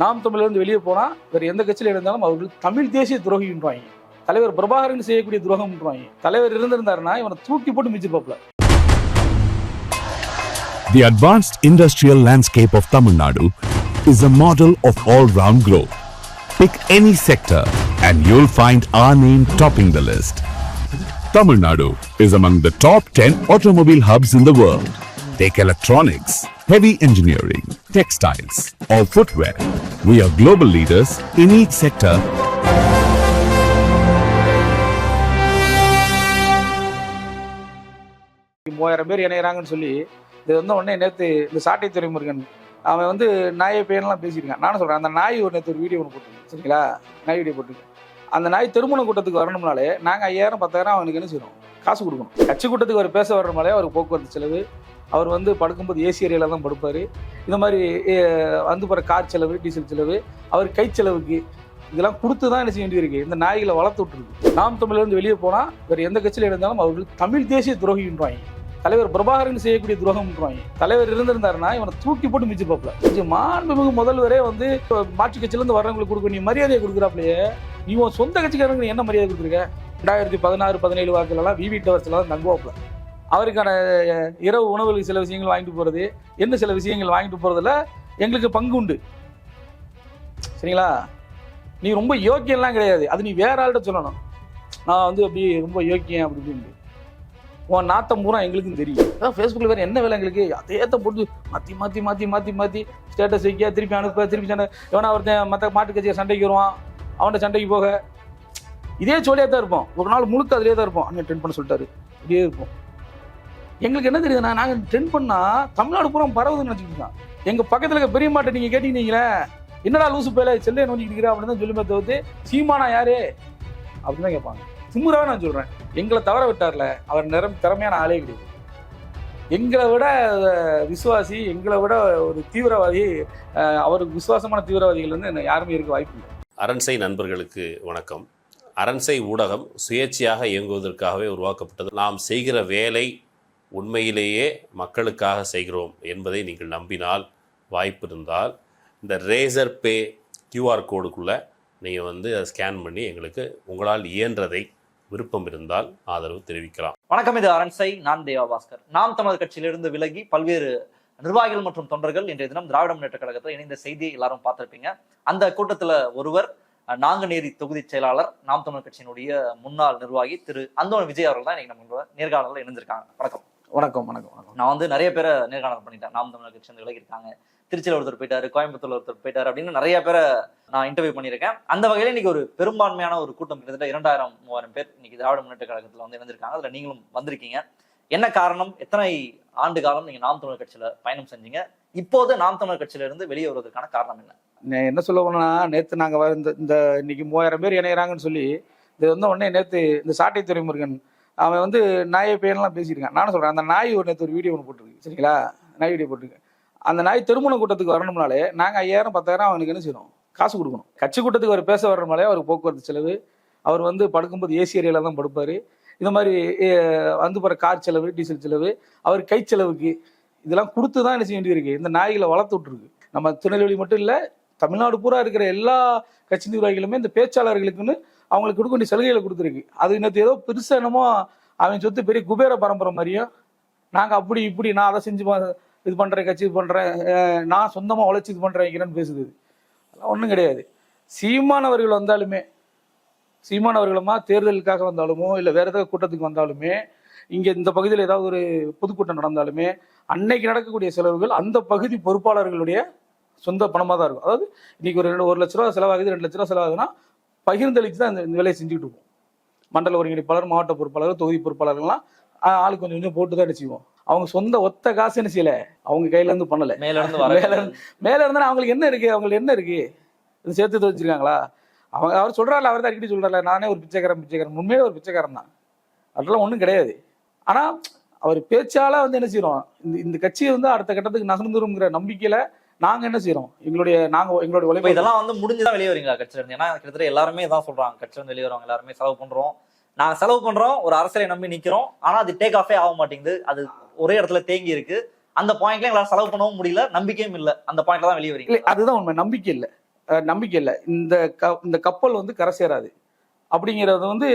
நாம் தமிழிலிருந்து வெளியே போனால் வேறு எந்த கட்சியில் இருந்தாலும் அவர்கள் தமிழ் தேசிய துரோகின்றாங்க தலைவர் பிரபாகரன் செய்யக்கூடிய துரோகம்ன்றாங்க தலைவர் இருந்திருந்தாருன்னா இவனை தூக்கி போட்டு மிச்சிருப்பாப்ல The advanced industrial landscape of Tamil Nadu is a model of all-round growth. Pick any sector and you'll find our name topping the list. Tamil Nadu is among the top 10 automobile hubs in the world. Take electronics, heavy engineering, textiles, or footwear. We are global leaders in each sector. மூவாயிரம் பேர் இணையிறாங்கன்னு சொல்லி இது வந்து உடனே நேற்று இந்த சாட்டை துறைமுருகன் அவன் வந்து நாயை பேர்லாம் பேசியிருக்கான். நானும் சொல்கிறேன் அந்த நாய் ஒரு நேற்று ஒரு வீடியோ ஒன்று போட்டுருக்கேன் சரிங்களா? நாய் வீடியோ போட்டுருக்கேன் அந்த நாய் திருமண கூட்டத்துக்கு வரணும்னாலே நாங்கள் ஐயாயிரம் பத்தாயிரம் அவனுக்கு என்ன செய்யணும்? காசு கொடுக்கணும். கட்சி கூட்டத்துக்கு அவர் பேச வரணும்னாலே அவருக்கு போக்குவரத்து செலவு. அவர் வந்து படுக்கும்போது ஏசி ஏரியாவில் தான் படுப்பார். இந்த மாதிரி வந்து போகிற கார் செலவு டீசல் செலவு அவர் கை செலவுக்கு இதெல்லாம் கொடுத்து தான் என்ன செய்ய வேண்டியிருக்கு இந்த நாய்களை வளர்த்து விட்டுருக்கு. நாம் தமிழ்லேருந்து வெளியே போனால் வேறு எந்த கட்சியில் இருந்தாலும் அவர்கள் தமிழ் தேசிய துரோகின்றாங்க. தலைவர் பிரபாகரன் செய்யக்கூடிய துரோகம்ன்றாங்க. தலைவர் இருந்திருந்தாருன்னா இவனை தூக்கி போட்டு மிச்சிருப்பாப்ல இது மாண்புமிகு முதல்வரே வந்து மாற்று கட்சியிலேருந்து வர்றவங்களுக்கு கொடுக்க நீ மரியாதையை கொடுக்குறாப்லையே. நீ உன் சொந்த கட்சிக்காரங்க என்ன மரியாதை கொடுத்துருக்க? ரெண்டாயிரத்தி பதினாறு பதினேழு வாக்குலலாம் விவி டவர்ஸ்ல தான் தங்குவாப்ல அவருக்கான இரவு உணவுகளுக்கு சில விஷயங்கள் வாங்கிட்டு போகிறது என்ன சில விஷயங்கள் வாங்கிட்டு போகிறதுல எங்களுக்கு பங்கு உண்டு. சரிங்களா? நீ ரொம்ப யோக்கியம்லாம் கிடையாது. அது நீ வேற ஆள்கிட்ட சொல்லணும். நான் வந்து அப்படி ரொம்ப யோக்கியம் அப்படி இப்படின்னு உன் நாத்தம் பூரா எங்களுக்கும் தெரியும். அதான் ஃபேஸ்புக்கில் வேறு என்ன வேலை எங்களுக்கு? அதேத்த போட்டு மாற்றி மாற்றி மாற்றி மாற்றி மாற்றி ஸ்டேட்டஸ் வைக்க திருப்பி அனுப்ப திருப்பி சண்டை எவனா ஒருத்தன் மற்ற மாட்டு கட்சியை சண்டைக்கு வருவான். அவன்கிட்ட சண்டைக்கு போக. இதே சொல்லியே தான் இருப்போம். ஒரு நாள் முழுக்க அதிலே தான் இருப்போம். அண்ணன் ட்ரெண்ட் பண்ண சொல்லிட்டாரு. இதே இருப்போம். எங்களுக்கு என்ன தெரியுதுண்ணா நாங்கள் ட்ரெண்ட் பண்ணால் தமிழ்நாடு பூரா பரவுதுன்னு நினச்சிக்கிட்டு எங்கள் பக்கத்தில் இருக்க பெரிய மாட்டை நீங்கள் கேட்டீங்களே என்னடா லூசு பேல செல்லே நோண்டிக்கிட்டு இருக்கிற? அப்படின்னு தான் சொல்லுமே தவிர்த்து சீமானா யாரு? அப்படின்னு தான் கேட்பாங்க. திமுறாவே நான் சொல்கிறேன் எங்களை தவற விட்டார்ல அவர் நிறம் திறமையான ஆளே கிடையாது. எங்களை விட விசுவாசி எங்களை விட ஒரு தீவிரவாதி அவருக்கு விசுவாசமான தீவிரவாதிகள் வந்து யாருமே இருக்க வாய்ப்பு இல்லை. அரண்சை நண்பர்களுக்கு வணக்கம். அரண்சை ஊடகம் சுயேட்சையாக இயங்குவதற்காகவே உருவாக்கப்பட்டது. நாம் செய்கிற வேலை உண்மையிலேயே மக்களுக்காக செய்கிறோம் என்பதை நீங்கள் நம்பினால் வாய்ப்பு இருந்தால் இந்த ரேசர் பே கியூஆர் கோடுக்குள்ளே நீங்கள் வந்து அதை ஸ்கேன் பண்ணி எங்களுக்கு உங்களால் இயன்றதை விருப்பம் இருந்தால் ஆதரவு தெரிவிக்கலாம். வணக்கம் இது அரண்சை. நான் தேவா பாஸ்கர். நாம் தமிழர் கட்சியிலிருந்து விலகி பல்வேறு நிர்வாகிகள் மற்றும் தொண்டர்கள் இன்றைய தினம் திராவிட முன்னேற்ற கழகத்தில் இணைந்த செய்தியை எல்லாரும் பார்த்திருப்பீங்க. அந்த கூட்டத்துல ஒருவர் நாங்குநேரி தொகுதி செயலாளர் நாம் தமிழர் கட்சியினுடைய முன்னாள் நிர்வாகி திரு அந்தோன் விஜய் அவர்கள் தான் இன்னைக்கு நம்ம நேர்காணலில் இணைஞ்சிருக்காங்க வணக்கம். வணக்கம் வணக்கம் வணக்கம். நான் வந்து நிறைய பேரை நேர்காணல் பண்ணிட்டேன். நாம் தமிழர் கட்சி வந்து விலகி இருக்காங்க திருச்சியில் ஒருத்தர் போயிட்டாரு கோயம்புத்தூர்ல ஒருத்தர் போயிட்டாரு அப்படின்னு நிறைய பேரை நான் இன்டர்வியூ பண்ணியிருக்கேன். அந்த வகையில இன்னைக்கு ஒரு பெரும்பான்மையான ஒரு கூட்டம் கிட்டத்தட்ட இரண்டாயிரம் மூவாயிரம் பேர் இன்னைக்கு திராவிட முன்னேற்ற கழகத்துல வந்து இணைஞ்சிருக்காங்க அதுல நீங்களும் வந்திருக்கீங்க. என்ன காரணம்? எத்தனை ஆண்டு காலம் நீங்க நாம் தமிழர் கட்சியில பயணம் செஞ்சீங்க? இப்போது நாம் தமிழர் கட்சியில இருந்து வெளியே வருவதற்கான காரணம் என்ன? என்ன சொல்ல போனா நேற்று நாங்கள் இந்த இந்த இன்னைக்கு மூவாயிரம் பேர் இணையறாங்கன்னு சொல்லி இது வந்து உடனே நேற்று இந்த சாட்டை துறைமுருகன் அவன் வந்து நாயை பேர்லாம் பேசியிருக்கான். நானும் சொல்கிறேன் அந்த நாய் ஒரு நேற்று ஒரு வீடியோ ஒன்று போட்டிருக்கு சரிங்களா? நாய் வீடியோ போட்டிருக்கு. அந்த நாய் திருமண கூட்டத்துக்கு வரணும்னாலே நாங்கள் ஐயாயிரம் பத்தாயிரம் அவனுக்கு என்ன செய்யணும்? காசு கொடுக்கணும். கட்சி கூட்டத்துக்கு அவர் பேச வரணும்னாலே அவருக்கு போக்குவரத்து செலவு அவர் வந்து படுக்கும்போது ஏசி ஏரியாவில் தான் படுப்பார். இந்த மாதிரி வந்து போகிற கார் செலவு டீசல் செலவு அவர் கை செலவுக்கு இதெல்லாம் கொடுத்து தான் என்ன செய்ய வேண்டியிருக்கு. இந்த நாய்களை வளர்த்து விட்டுருக்கு. நம்ம திருநெல்வேலி மட்டும் இல்லை தமிழ்நாடு பூரா இருக்கிற எல்லா கட்சி நிர்வாகிகளுமே இந்த பேச்சாளர்களுக்குன்னு அவங்களுக்கு கொடுக்க வேண்டிய சலுகைகளை கொடுத்துருக்கு. அது இன்னத்து ஏதோ பெருசாக என்னமோ அவன் சொத்து பெரிய குபேர பரம்பரை மாதிரியும் நாங்கள் அப்படி இப்படி நான் அதை செஞ்சு இது பண்ணுறேன் கட்சி இது பண்ணுறேன் நான் சொந்தமாக உழைச்சி இது பண்ணுறேன் வைக்கிறேன்னு பேசுது. அதெல்லாம் ஒன்றும் கிடையாது. சீமானவர்கள் வந்தாலுமே சீமானவர்களுமா தேர்தலுக்காக வந்தாலுமோ இல்லை வேற ஏதாவது கூட்டத்துக்கு வந்தாலுமே இங்கே இந்த பகுதியில் ஏதாவது ஒரு பொதுக்கூட்டம் நடந்தாலுமே அன்னைக்கு நடக்கக்கூடிய செலவுகள் அந்த பகுதி பொறுப்பாளர்களுடைய சொந்த பணமாக தான் இருக்கும். அதாவது இன்னைக்கு ஒரு ரெண்டு ஒரு லட்ச ரூபா செலவாகுது ரெண்டு லட்ச ரூபா செலவாகுதுன்னா பகிர்ந்தளித்து தான் இந்த வேலையை செஞ்சுக்கிட்டு இருப்போம் மண்டல ஒருங்கிணைப்பாளர் மாவட்ட பொறுப்பாளர் தொகுதி பொறுப்பாளர்கள்லாம் ஆளுக்கு கொஞ்சம் கொஞ்சம் போட்டு தான் என்ன செய்வோம். அவங்க சொந்த ஒத்த காசு என்ன செய்யல? அவங்க கையில இருந்து பண்ணல. மேல இருந்து மேல வர இருந்து- மேல இருந்தா அவங்களுக்கு என்ன இருக்கு? அவங்களுக்கு என்ன இருக்கு? இது சேர்த்து வச்சிருக்காங்களா? அவங்க அவர் சொல்றாருல அவர் தான் அடிக்கடி சொல்றாருல நானே ஒரு பிச்சைக்காரன் பிச்சைக்காரன். உண்மையிலே ஒரு பிச்சைக்காரன் தான். அதெல்லாம் ஒன்றும் கிடையாது. ஆனா அவர் பேச்சால வந்து என்ன செய்யறோம்? இந்த இந்த கட்சியை வந்து அடுத்த கட்டத்துக்கு நகர்ந்துருங்கிற நம்பிக்கையில நாங்க என்ன செய்யறோம்? எங்களுடைய நாங்க எங்களுடைய உழைப்பு இதெல்லாம் வந்து முடிஞ்சுதான் வெளியே வரீங்களா கட்சியில இருந்து. ஏன்னா கிட்டத்தட்ட எல்லாருமே தான் சொல்றாங்க. கட்சியில இருந்து வெளியே வரவங்க எல்லாருமே செலவு பண்றோம். நாங்க செலவு பண்றோம் ஒரு அரசியலை நம்பி நிக்கிறோம். ஆனா அது டேக் ஆஃபே ஆக மாட்டேங்குது. அது ஒரே இடத்துல தேங்கி இருக்கு. அந்த பாயிண்ட்ல எங்களால செலவு பண்ணவும் முடியல நம்பிக்கையும் இல்ல. அந்த பாயிண்ட்ல தான் வெளியே வரீங்க. அதுதான் உண்மை. நம்பிக்கை இல்லை. நம்பிக்கை இல்லை. இந்த க இந்த கப்பல் வந்து கரை சேராது. அப்படிங்கிறது வந்து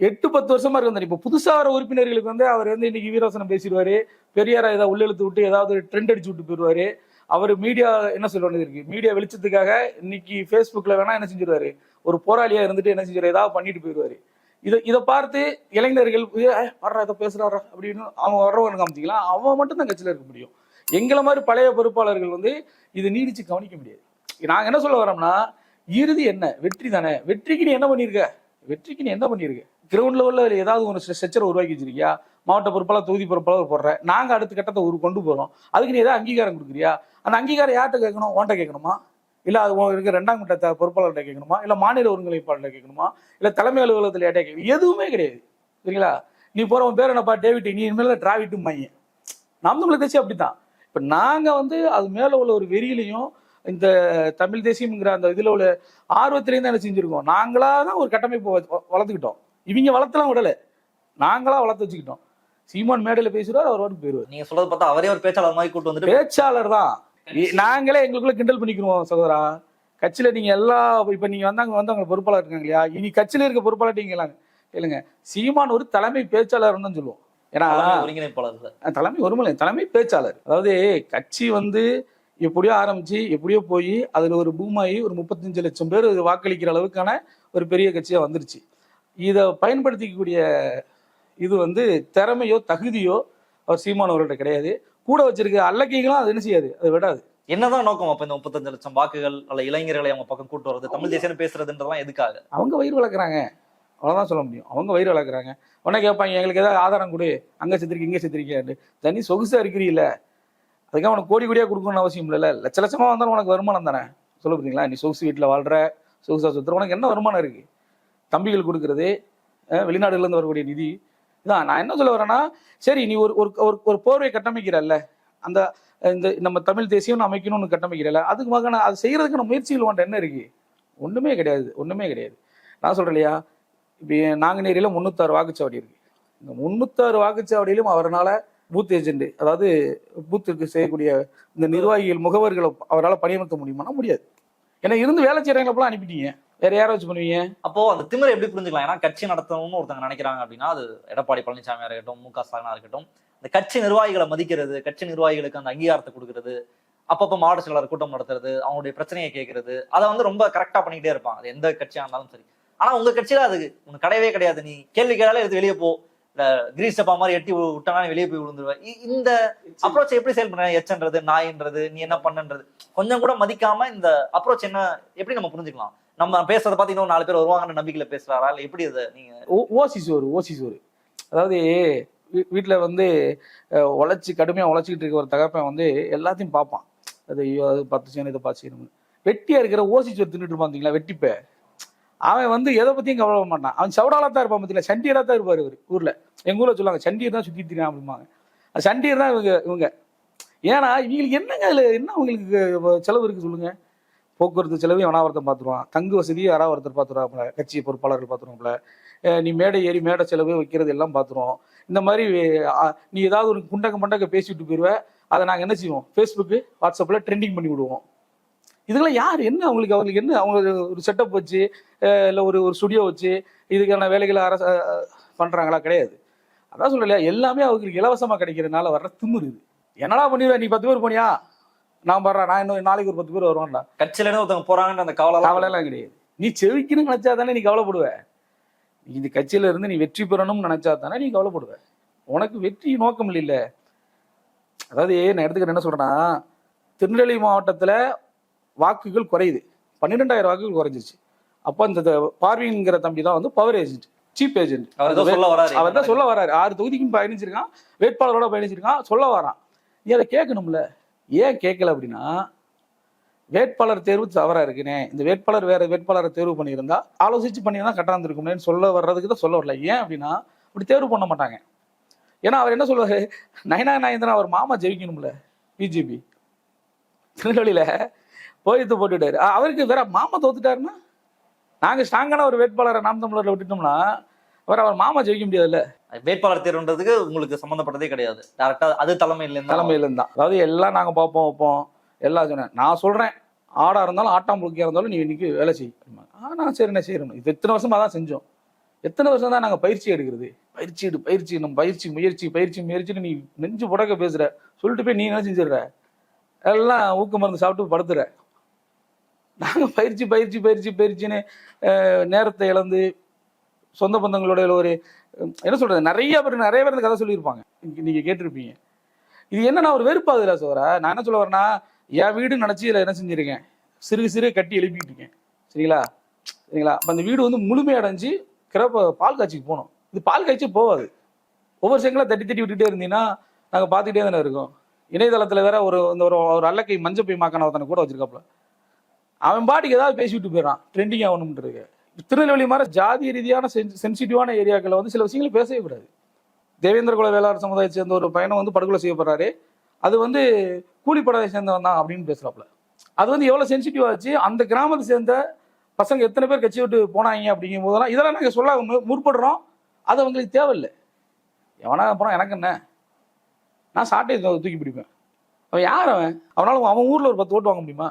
எட்டு பத்து வருஷமா இருக்கு இப்போ புதுசாக வர உறுப்பினர்களுக்கு வந்து அவர் வந்து இன்னைக்கு வீரவசனம் பேசிடுவாரு. பெரியார ஏதாவது உள்ளெழுத்து விட்டு ஏதாவது ட்ரெண்ட் அடிச்சு விட்டு போயிடுவாரு. அவர் மீடியா என்ன சொல்ல வேண்டியது இருக்கு? மீடியா வெளிச்சத்துக்காக இன்னைக்கு ஃபேஸ்புக்கில் வேணா என்ன செஞ்சிருவாரு? ஒரு போராளியாக இருந்துட்டு என்ன செஞ்சார் ஏதாவது பண்ணிட்டு போயிடுவாரு. இதை இதை பார்த்து இளைஞர்கள் வர்றா இதை பேசுறாரா? அப்படின்னு அவன் வர்றவன் காமிச்சிக்கலாம். அவன் மட்டும் தான் கட்சியில் இருக்க முடியும். எங்களை மாதிரி பழைய பொறுப்பாளர்கள் வந்து இது நீடிச்சு கவனிக்க முடியாது. நாங்கள் என்ன சொல்ல வரோம்னா இறுதி என்ன? வெற்றி தானே. வெற்றிக்கு நீ என்ன பண்ணியிருக்க வெற்றிக்கு நீ என்ன பண்ணிருக்க? கிரவுண்ட் லெவலில் ஏதாவது ஒரு ஸ்ட்ரக்சர் உருவாக்கி வச்சிருக்கியா? மாவட்ட பொறுப்பாளர் தொகுதி பொறுப்பாளர் போடுற. நாங்கள் அடுத்த கட்டத்தை ஒரு கொண்டு போகிறோம் அதுக்கு நீ ஏதாவது அங்கீகாரம் கொடுக்குறியா? அந்த அங்கீகாரம் யார்கிட்ட கேட்கணும்? ஓன்ட்ட கேட்கணுமா? இல்லை அது உன் இருக்க ரெண்டாம் கட்ட பொறுப்பாளர்கிட்ட கேட்கணுமா? இல்லை மாநில ஒருங்கிணைப்பாளர்கிட்ட கேட்கணுமா? இல்லை தலைமை அலுவலகத்தில் யார்ட்டே கேட்கணும் எதுவுமே கிடையாது. சரிங்களா? நீ போகிற உன் பேர் என்னப்பா டேவிட் நீ இனிமேல் டிராவிட்டும் மையன் நாம் தச்சு அப்படி அப்படித்தான். இப்போ நாங்கள் வந்து அது மேலே உள்ள ஒரு வெறியிலையும் இந்த தமிழ் தேசியம்ங்கிற அந்த இதுல உள்ள ஆர்வத்திலையும் தான் என்ன செஞ்சிருக்கோம். நாங்களா தான் ஒரு கட்டமைப்பு வளர்த்துக்கிட்டோம். இவங்க வளர்த்தலாம் விடல. நாங்களா வளர்த்து வச்சுக்கிட்டோம். சீமான் மேடையில பேசுறாரு அவர் வாட்டுக்கு போயிருவார் நீங்க சொல்றது பார்த்தா அவரே ஒரு பேச்சாளர் மாதிரி கூட்டு வந்துட்டு பேச்சாளர் தான். நாங்களே எங்களுக்குள்ள கிண்டல் பண்ணிக்கிறோம் சகோதரா. கட்சியில நீங்க எல்லா இப்ப நீங்க வந்தாங்க வந்தவங்க பொறுப்பாளர் இருக்காங்க இல்லையா? இனி கட்சியில இருக்க பொறுப்பாளர் நீங்க கேளுங்க. சீமான் ஒரு தலைமை பேச்சாளர் தான் சொல்லுவோம். ஏன்னா தலைமை ஒருமலை தலைமை பேச்சாளர். அதாவது கட்சி வந்து எப்படியோ ஆரம்பிச்சு எப்படியோ போய் அதுல ஒரு பூமாயி ஒரு முப்பத்தஞ்சு லட்சம் பேர் வாக்களிக்கிற அளவுக்கான ஒரு பெரிய கட்சியா வந்துருச்சு. இதை பயன்படுத்திக்கக்கூடிய இது வந்து திறமையோ தகுதியோ அவர் சீமான் அவர்கள்ட்ட கிடையாது. கூட வச்சிருக்க அல்லக்கைகளும் அது என்ன செய்யாது? அது விடாது. என்னதான் நோக்கம் அப்ப இந்த முப்பத்தஞ்சு லட்சம் வாக்குகள் அல்ல இளைஞர்களை அவங்க பக்கம் கூட்டு வர்றது தமிழ் தேசியம் பேசுறதுன்றதெல்லாம் எதுக்காக? அவங்க வயிறு வளர்க்குறாங்க. அவ்வளோதான் சொல்ல முடியும். அவங்க வயிறு வளர்க்குறாங்க. உடனே கேட்பாங்க எங்களுக்கு ஏதாவது ஆதாரம் கொடு. அங்கே செத்துருக்கீங்க இங்கே செத்துருக்கீங்க தனி சொகுசா இருக்கிறீல்ல. அதுக்காக உனக்கு கோடி கோடியாக கொடுக்கணும்னு அவசியம் இல்லைல்ல. லட்ச லட்சமா வந்தாலும் உனக்கு வருமானம் தானே? சொல்ல பார்த்தீங்களா நீ சொகுசு வீட்டில் வாழ்ற சொகுசா சுத்துற உனக்கு என்ன வருமானம் இருக்கு? தம்பிகள் கொடுக்கறது வெளிநாடுகள்லேருந்து வரக்கூடிய நிதி. இதான் நான் என்ன சொல்ல வரேன்னா சரி நீ ஒரு ஒரு ஒரு- போர்வை கட்டமைக்கிறல்ல. அந்த இந்த நம்ம தமிழ் தேசியம்னு அமைக்கணும்னு கட்டமைக்கிறல்ல. அதுக்கு மகன அது செய்யறதுக்கான முயற்சிகள் உன்ட்ட என்ன இருக்கு? ஒன்றுமே கிடையாது ஒன்றுமே கிடையாது. நான் சொல்கிறேன் இல்லையா? இப்போ நாங்குநேரியில் முந்நூத்தாறு வாக்குச்சாவடி இருக்கு. இந்த முந்நூத்தாறு வாக்குச்சாவடியிலும் அவரால் பூத் ஏஜென்ட் அதாவது பூத்துக்கு செய்யக்கூடிய இந்த நிர்வாகிகள் முகவர்களை அவரால் பணியமர்த்த முடியுமானா முடியாது. ஏன்னா இருந்து வேலை செய்யறவங்களப்பெல்லாம் அனுப்பிட்டீங்க. வேற யாரை வச்சு பண்ணுவீங்க? அப்போ அந்த திமிரை எப்படி புரிஞ்சுக்கலாம்? ஏன்னா கட்சி நடத்தணும்னு ஒருத்தங்க நினைக்கிறாங்க அப்படின்னா அது எடப்பாடி பழனிசாமியா இருக்கட்டும் மு க ஸ்டாலினா இருக்கட்டும் இந்த கட்சி நிர்வாகிகளை மதிக்கிறது கட்சி நிர்வாகிகளுக்கு அந்த அங்கீகாரத்தை கொடுக்கறது அப்பப்போ மாவட்ட செயலாளர் கூட்டம் நடத்துறது அவங்களுடைய பிரச்சனையை கேட்கறது அதை வந்து ரொம்ப கரெக்டா பண்ணிக்கிட்டே இருப்பாங்க. அது எந்த கட்சியா இருந்தாலும் சரி. ஆனா உங்க கட்சியில அது உனக்கு கிடையவே கிடையாது. நீ கேள்வி கேட்டாலே எடுத்து வெளியே போ. கிரீஸ் டப்பா மாதிரி எட்டி விட்டனா வெளியே போய் விழுந்துருவ. இ- இந்த அப்ரோச் எப்படி செயல்படுற எச்சன்றது நாயின்றது நீ என்ன பண்ணன்றது. கொஞ்சம் கூட மதிக்காம இந்த அப்ரோச் என்ன எப்படி நம்ம புரிஞ்சுக்கலாம்? நம்ம பேசுறத பார்த்து இன்னும் நாலு பேர் வருவாங்கன்ற நம்பிக்கையில பேசுறாரா? இல்ல எப்படி அதை நீங்க ஓசி சோறு ஓசி சோறு அதாவது வீ- வீட்ல வந்து உழைச்சி கடுமையா உழைச்சிக்கிட்டு இருக்க ஒரு தகப்பன் வந்து எல்லாத்தையும் பார்ப்பான். அது ஐயோ அது பத்து செய்யணும் இதை பார்த்து செய்யணும் வெட்டியா இருக்கிற ஓசி சோறு தின்னுட்டு இருப்பான் பார்த்தீங்களா வெட்டிப்ப. அவன் வந்து எதை பத்தியும் கவலைப்பட மாட்டான். அவன் சவுடாலா தான் இருப்பான் பார்த்தீங்களா சண்டியரா தான் இருப்பார் இவர் ஊர்ல. எங்க ஊர்ல சொல்லுவாங்க சண்டியர் தான் சுத்தி திரியான் அப்படிம்பாங்க. சண்டியர் தான் இவங்க இவங்க. ஏன்னா இவங்களுக்கு என்னங்க அதில் என்ன அவங்களுக்கு செலவு இருக்கு சொல்லுங்க? போக்குவரத்து செலவு எவனா ஒருத்தன் பார்த்துருவான் தங்கு வசதி யாராவது ஒருத்தர் பார்த்துருவாப்புல கட்சி பொறுப்பாளர்கள் பார்த்துருவாப்புல நீ மேடை ஏறி மேடை செலவு வைக்கிறது எல்லாம் பார்த்துருவோம் இந்த மாதிரி நீ ஏதாவது ஒரு குண்டக்க மண்டக்க பேசிட்டு போயிடுவ அதை நாங்கள் என்ன செய்வோம்? ஃபேஸ்புக்கு வாட்ஸ்அப்பில் ட்ரெண்டிங் பண்ணி விடுவோம். இதுக்கெல்லாம் யார்? என்ன அவங்களுக்கு? அவங்களுக்கு என்ன? அவங்க ஒரு செட்டப் வச்சு இல்லை ஒரு ஒரு ஸ்டுடியோ வச்சு இதுக்கான வேலைகளை அரசு அஹ், பண்றாங்களா? கிடையாது. அதான் சொல்லலையா எல்லாமே அவங்களுக்கு இலவசமாக கிடைக்கிறதுனால வர்ற திமிரு இது. என்னடா பண்ணிடுவ? நீ பத்து பேர் போனியா? நான் வர்றேன் நான் இன்னும் நாளைக்கு ஒரு பத்து பேர் வருவான்டா கட்சியில ஒருத்தவங்க போறாங்கன்ற அந்த கவலை கவலைலாம் கிடையாது. நீ செவிக்கணும்னு நினைச்சா தானே நீ கவலைப்படுவ? நீ இந்த கட்சியில இருந்து நீ வெற்றி பெறணும்னு நினைச்சா தானே நீ கவலைப்படுவ? உனக்கு வெற்றி நோக்கம் இல்ல அதாவது நான் எடுத்துக்கிட்ட என்ன சொல்றேன்னா திருநெல்வேலி மாவட்டத்துல வாக்குகள் குறையுது. பன்னிரெண்டாயிரம் வாக்குகள் குறைஞ்சிச்சு அப்போ இந்த பார்விங்கிற தம்பி தான் வந்து பவர் ஏஜென்ட் சீப் ஏஜென்ட் அவர் தான் சொல்ல வராரு. ஆறு தொகுதிக்கும் பயணிச்சிருக்கான் வேட்பாளரோட பயணிச்சிருக்கான் சொல்ல வரான். நீ அதை கேட்கணும்ல. ஏன் கேட்கல அப்படின்னா வேட்பாளர் தேர்வு தவறா இருக்குனே. இந்த வேட்பாளர் வேற வேட்பாளரை தேர்வு பண்ணியிருந்தா ஆலோசிச்சு பண்ணியிருந்தா கரெக்டாக இருந்திருக்கும்னேன்னு சொல்ல வர்றதுக்கு தான் சொல்ல வரல. ஏன் அப்படின்னா அப்படி தேர்வு பண்ண மாட்டாங்க. ஏன்னா அவர் என்ன சொல்லுவாரு நயனா நாயந்திரன் அவர் மாமா ஜெயிக்கணும்ல பிஜேபி திருநெல்வேலியில போயிட்டு போட்டுட்டாரு. அவருக்கு வேற மாமா தோத்துட்டாருன்னா? நாங்க ஸ்ட்ராங்கான ஒரு வேட்பாளரை நாம் தமிழர்ல விட்டுட்டோம்னா அவர் அவர் மாமா ஜெயிக்க முடியாதுல்ல? வேட்பாளர் தேர்வுன்றதுக்கு உங்களுக்கு சம்பந்தப்பட்டதே கிடையாது. டேரக்டா அது தலைமையில இருந்து தலைமையில இருந்தா அதாவது எல்லாம் நாங்க பார்ப்போம் வைப்போம் எல்லாம் சொன்னேன் நான் சொல்றேன். ஆடா இருந்தாலும் ஆட்டாம்புழுக்கியா இருந்தாலும் நீ இன்னைக்கு வேலை செய். அப்படிம்பாங்க. ஆ நான் சரி நான் செய்யறேன் இது எத்தனை வருஷமா தான் செஞ்சோம். எத்தனை வருஷம் தான் நாங்கள் பயிற்சி எடுக்கிறது? பயிற்சி எடு பயிற்சி நம்ம பயிற்சி முயற்சி பயிற்சி முயற்சின்னு நீ நெஞ்சு புடக்க பேசுற. சொல்லிட்டு போய் நீ என்ன செஞ்சிடுற? எல்லாம் ஊக்க மருந்து சாப்பிட்டு படுத்துற. நாங்கள் பயிற்சி பயிற்சி பயிற்சி பயிற்சின்னு நேரத்தை இழந்து சொந்த பந்தங்களோட ஒரு என்ன சொல்கிறது நிறைய பேர் நிறைய பேர் இந்த கதை சொல்லியிருப்பாங்க. நீங்கள் கேட்டிருப்பீங்க. இது என்னன்னா ஒரு வெறுப்பாகுதுல சோரா நான் என்ன சொல்ல வரேன்னா என் வீடு நினச்சி இதில் என்ன செஞ்சுருக்கேன்? சிறு சிறு கட்டி எழுப்பிட்டுருக்கேன் சரிங்களா? சரிங்களா? அப்போ அந்த வீடு வந்து முழுமையடைஞ்சு கிரப்ப பால் காய்ச்சிக்கு போகணும். இது பால் காய்ச்சி போகாது. ஒவ்வொரு செங்கலாக தட்டி தட்டி விட்டுட்டே இருந்தீங்கன்னா நாங்கள் பார்த்துக்கிட்டே தானே இருக்கோம். இணையதளத்தில் வேற ஒரு இந்த ஒரு ஒரு அல்லக்கை மஞ்சப்பை மாக்கான ஒருத்தனை கூட வச்சிருக்காப்புல. அவன் பாட்டுக்கு ஏதாவது பேசிவிட்டு போயிடறான். ட்ரெண்டிங் ஆகணும்னு இருக்கு திருநெல்வேலி மாதிரி ஜாதி ரீதியான சென்சிட்டிவான ஏரியாக்களில் வந்து சில விஷயங்களை பேசவே கூடாது. தேவேந்திர குல வேளாளர் சமுதாயத்தை சேர்ந்த ஒரு பையனை வந்து படுகொலை செய்யப்படுறாரு அது வந்து கூலிப்படாதை சேர்ந்தவன் தான் அப்படின்னு பேசுகிறாப்புல அது வந்து எவ்வளோ சென்சிட்டிவ் ஆச்சு? அந்த கிராமத்தை சேர்ந்த பசங்க எத்தனை பேர் கட்சி விட்டு போனாங்க அப்படிங்கும் போதெல்லாம் இதெல்லாம் நாங்கள் சொல்ல முற்படுறோம். அது அவங்களுக்கு தேவையில்லை. எவனா போனால் எனக்கு என்ன? நான் சாட்டை தூக்கி பிடிப்பேன். அவன் யார் அவன்? அவனால அவன் ஊரில் ஒரு பத்து ஓட்டு வாங்க முடியுமா?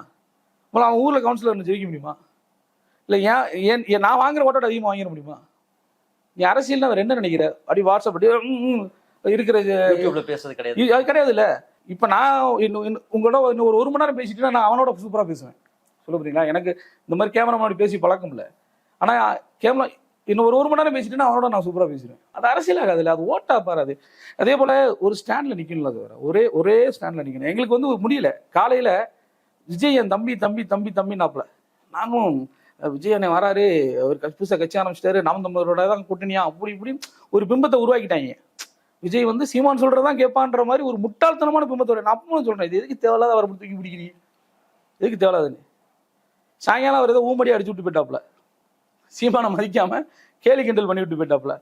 முதல்ல அவன் ஊரில் கவுன்சிலர் ஜெயிக்க முடியுமா? இல்லை ஏன் ஏன் நான் வாங்குற ஓட்டோட அதிகமாக வாங்கிட முடியுமா? நீ அரசியல் அவர் என்ன நினைக்கிற? அப்படி வாட்ஸ்அப் அப்படி இருக்கிற பேசுறது கிடையாது. அது கிடையாது இல்ல. இப்ப நான் இன்னும் உங்களோட இன்னும் ஒரு ஒரு மணி நேரம் பேசிட்டு நான் அவனோட சூப்பரா பேசுவேன். சொல்ல போறீங்களா எனக்கு இந்த மாதிரி கேமரா முன்னாடி பேசி பழக்கம் இல்ல ஆனா கேமரா இன்னும் ஒரு ஒரு மணி நேரம் பேசிட்டு அவனோட நான் சூப்பரா பேசுவேன் அது அரசியல் ஆகாதுல்ல அது ஓட்டா பாராது. அதே போல ஒரு ஸ்டாண்ட்ல நிக்கணும்ல அது ஒரே ஒரே ஸ்டாண்ட்ல நிக்கணும். எங்களுக்கு வந்து முடியல. காலையில விஜய் என் தம்பி தம்பி தம்பி தம்பினாப்புல. நானும் விஜய் அண்ணன் வராரு அவர் புதுசாக கட்சி ஆரம்பிச்சிட்டாரு நாம் தமிழரோட தான் கூட்டணியா அப்படி இப்படி ஒரு பிம்பத்தை உருவாக்கிட்டாங்க. விஜய் வந்து சீமான் சொல்றதான் கேட்பான்ற மாதிரி ஒரு முட்டாள்தனமான பிம்பத்தோட நான் அப்பவும் சொல்றேன் இது எதுக்கு தேவையில்லாத அவர் தூக்கி பிடிக்கிறீங்க? எதுக்கு தேவையில்லாதுன்னு. சாயங்காலம் அவர் ஏதோ ஊமடி அடிச்சு விட்டு போயிட்டாப்புல. சீமானை மதிக்காம கேலி கிண்டல் பண்ணி விட்டு போயிட்டாப்புல.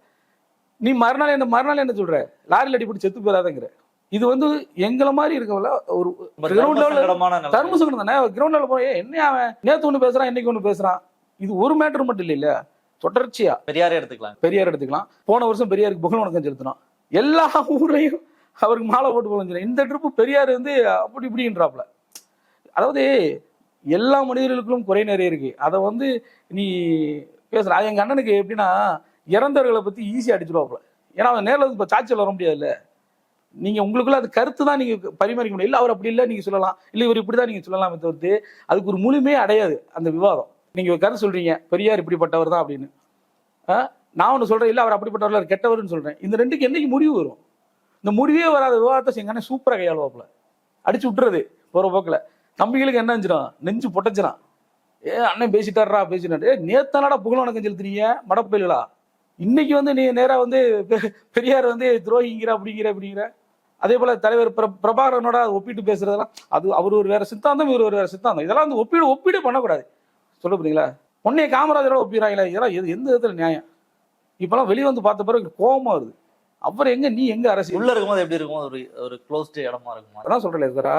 நீ மறுநாள் என்ன மறுநாள் என்ன சொல்ற? லாரியில் அடிப்பட்டு செத்து போயிடாதங்கிற. இது வந்து எங்களை மாதிரி இருக்கவங்கள ஒரு கிரவுண்ட் லெவலில். தர்ம சங்கடம் தானே? கிரவுண்ட் லெவலில் போய் என்ன அவன்? நேத்து ஒன்று பேசுறான் இன்னைக்கு ஒன்று பேசுறான். இது ஒரு மேட்டர் மட்டும் இல்லைல்ல தொடர்ச்சியா. பெரியாரே எடுத்துக்கலாம். பெரியார் எடுத்துக்கலாம். போன வருஷம் பெரியாருக்கு புகழ் வணக்கம் செலுத்தினோம். எல்லா ஊர்லயும் அவருக்கு மாலை போட்டு புகழ் இந்த ட்ரிப்பு பெரியார் வந்து அப்படி இப்படின்றாப்ல அதாவது எல்லா மனிதர்களுக்கும் குறை நிறைய இருக்கு. அதை வந்து நீ பேசுற அது எங்க அண்ணனுக்கு எப்படின்னா இறந்தவர்களை பத்தி ஈஸியா அடிச்சிருவாப்ல ஏன்னா அவன் நேரில் இப்போ சாட்சியில் வர முடியாதுல்ல. நீங்க உங்களுக்குள்ள அது கருத்து தான் நீங்க பரிமாறிக்க முடியும். இல்ல அவர் அப்படி இல்லை நீங்க சொல்லலாம். இல்ல இவர் இப்படிதான் நீங்க சொல்லலாமே தவிர்த்து அதுக்கு ஒரு முழுமே அடையாது அந்த விவாதம். நீங்க ஒரு கருத்து சொல்றீங்க பெரியார் இப்படிப்பட்டவர் தான் அப்படின்னு. நான் ஒன்று சொல்றேன் இல்லை அவர் அப்படிப்பட்டவரில் கெட்டவர்னு சொல்றேன். இந்த ரெண்டுக்கு என்னைக்கு முடிவு வரும்? இந்த முடிவே வராத விவாதத்தை செங்கண்ணே சூப்பராக கையாளுவாப்புல. அடிச்சு விட்டுறது போற போக்கில். தம்பிகளுக்கு என்ன அஞ்சிடும் நெஞ்சு பொட்டச்சிடான் ஏ அண்ணன் பேசிட்டாரா. பேசினாரு ஏ நேத்தானடா புகழ் வணக்கம் செலுத்துறீங்க மடப்பயில்களா இன்னைக்கு வந்து நீ நேரா வந்து பெரியார் வந்து துரோகிங்கிற அப்படிங்கிற அப்படிங்கிற. அதே போல தலைவர் பிர பிரபாகரனோட ஒப்பிட்டு பேசுறதெல்லாம் அது அவர் ஒரு வேற சித்தாந்தம் இவர் ஒரு வேற சித்தாந்தம். இதெல்லாம் வந்து ஒப்பீடு ஒப்பீடு பண்ணக்கூடாது. சொல்ல போறீங்களா உன்னைய காமராஜரோட ஒப்பிடுறாங்களா இதெல்லாம் எது எந்த விதத்துல நியாயம்? இப்பெல்லாம் வெளியே வந்து பார்த்த பிறகு கோபமா வருது. அவர் எங்க நீ எங்க அரசியல்? உள்ள இருக்கும்போது எப்படி இருக்கும் ஒரு ஒரு க்ளோஸ்டு இடமா இருக்குமா? அதான் சொல்றேன் சாரா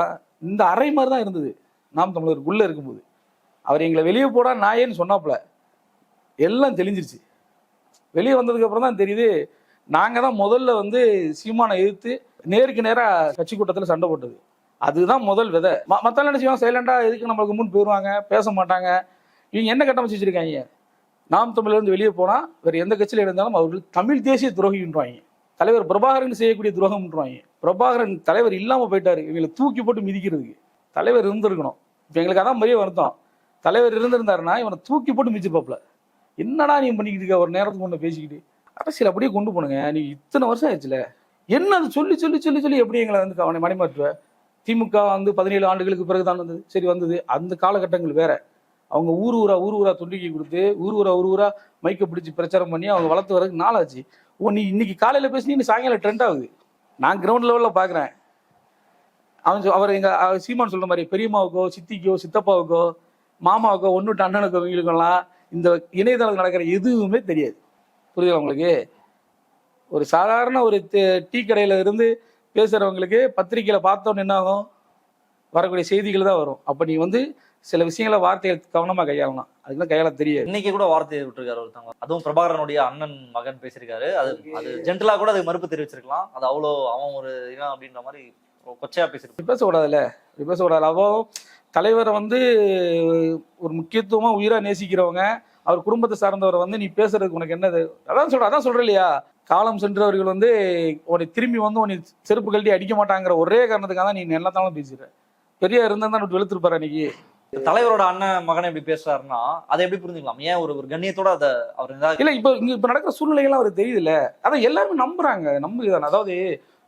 இந்த அறை மாதிரி தான் இருந்தது. நாம் தமிழருக்கு உள்ள இருக்கும்போது. அவர் எங்களை வெளியே போடா நாயேன்னு சொன்னாப்புல. எல்லாம் தெளிஞ்சிருச்சு. வெளியே வந்ததுக்கு அப்புறம் தான் தெரியுது நாங்கள் தான் முதல்ல வந்து சீமானை எதிர்த்து நேருக்கு நேராக கட்சி கூட்டத்தில் சண்டை போட்டது. அதுதான் முதல் விதை. ம- மற்ற என்ன செய்வாங்க? எதுக்கு நம்மளுக்கு முன் போயிடுவாங்க பேச மாட்டாங்க. இவங்க என்ன கட்டமைச்சு வச்சிருக்காங்க? நாம் தமிழ்லேருந்து வெளியே போனால் வேறு எந்த கட்சியில் இருந்தாலும் அவர்கள் தமிழ் தேசிய துரோகின்றாங்க. தலைவர் பிரபாகரன் செய்யக்கூடிய துரோகம்ன்றாங்க. பிரபாகரன் தலைவர் இல்லாமல் போயிட்டாரு. இவங்களை தூக்கி போட்டு மிதிக்கிறதுக்கு. தலைவர் இருந்திருக்கணும். இப்போ எங்களுக்கு அதான் பெரிய வருத்தம். தலைவர் இருந்திருந்தாருன்னா இவனை தூக்கி போட்டு மிதிச்சிருப்பாப்ல என்னடா நீ பண்ணிக்கிட்டு இருக்க? ஒரு நேரத்துக்கு ஒன்று பேசிக்கிட்டு. அரசியல் அப்படியே கொண்டு போனுங்க நீ இத்தனை வருஷம் ஆயிடுச்சுல. என்ன அது சொல்லி சொல்லி சொல்லி சொல்லி எப்படி எங்களை வந்து அவனை மணிமாற்றுவ? திமுக வந்து பதினேழு ஆண்டுகளுக்கு பிறகு தான் வந்தது. சரி வந்தது. அந்த காலகட்டங்கள் வேற. அவங்க ஊர் ஊரா ஊர் ஊரா துண்டிக்கி கொடுத்து ஊர் ஊரா ஊர் ஊரா மைக்க பிடிச்சி பிரச்சாரம் பண்ணி அவங்க வளர்த்து வரதுக்கு நாளாச்சு. ஓ நீ இன்னைக்கு காலையில பேசி சாயங்காலம் ட்ரெண்ட் ஆகுது. நான் கிரவுண்ட் லெவலில் பார்க்குறேன் அவன் சொ- அவர் எங்க சீமான் சொல்ற மாதிரி பெரியம்மாவுக்கோ சித்திக்கோ சித்தப்பாவுக்கோ மாமாவுக்கோ ஒன்னுட்டு அண்ணனுக்கோ இவங்களுக்கெல்லாம் இந்த இணையதளம் நடக்கிற எதுவுமே தெரியாது. புரியுதா உங்களுக்கு? ஒரு சாதாரண ஒரு டீ கடையில இருந்து பேசுறவங்களுக்கு பத்திரிக்கையில பார்த்தோன்னு என்ன ஆகும்? வரக்கூடிய செய்திகள் தான் வரும். அப்ப நீ வந்து சில விஷயங்களை வார்த்தைகள் கவனமா கையாளலாம் அதுக்கு கையாள தெரியாது. இன்னைக்கு கூட வார்த்தை விட்டுருக்காரு ஒருத்தவங்க. அதுவும் பிரபாகரனுடைய அண்ணன் மகன் பேசியிருக்காரு. அது அது ஜென்டலா கூட அது மறுப்பு தெரிவிச்சிருக்கலாம். அது அவ்வளோ அவன் ஒரு இவன் அப்படின்ற மாதிரி கொச்சையா இப்படி பேசக்கூடாதுல்ல. பேசக்கூடாது. அவோ தலைவரை வந்து ஒரு முக்கியத்துவமா உயிரா நேசிக்கிறவங்க அவர் குடும்பத்தை சார்ந்தவரை வந்து நீ பேசுறதுக்கு உனக்கு என்னது? அதான் சொல்ற அதான் சொல்ற இல்லையா? காலம் சென்றவர்கள் வந்து உன்னை திரும்பி வந்து உன்னை செருப்பு கழட்டி அடிக்க மாட்டாங்கிற ஒரே காரணத்துக்காக தான் நீ எல்லாத்தாலும் பேசுற. பெரியா இருந்தா தான் வெளுத்துருப்பாரு அன்னைக்கு. தலைவரோட அண்ணன் மகனை எப்படி பேசுறாருன்னா அதை எப்படி புரிஞ்சுக்கலாம்? ஏன் ஒரு ஒரு கண்ணியத்தோட அதை அவர் இல்ல இப்ப இங்க இப்ப நடக்கிற சூழ்நிலைகள்லாம் அவருக்கு தெரியுதுல்ல. அதான் எல்லாருமே நம்புறாங்க நம்புகிறாங்க அதாவது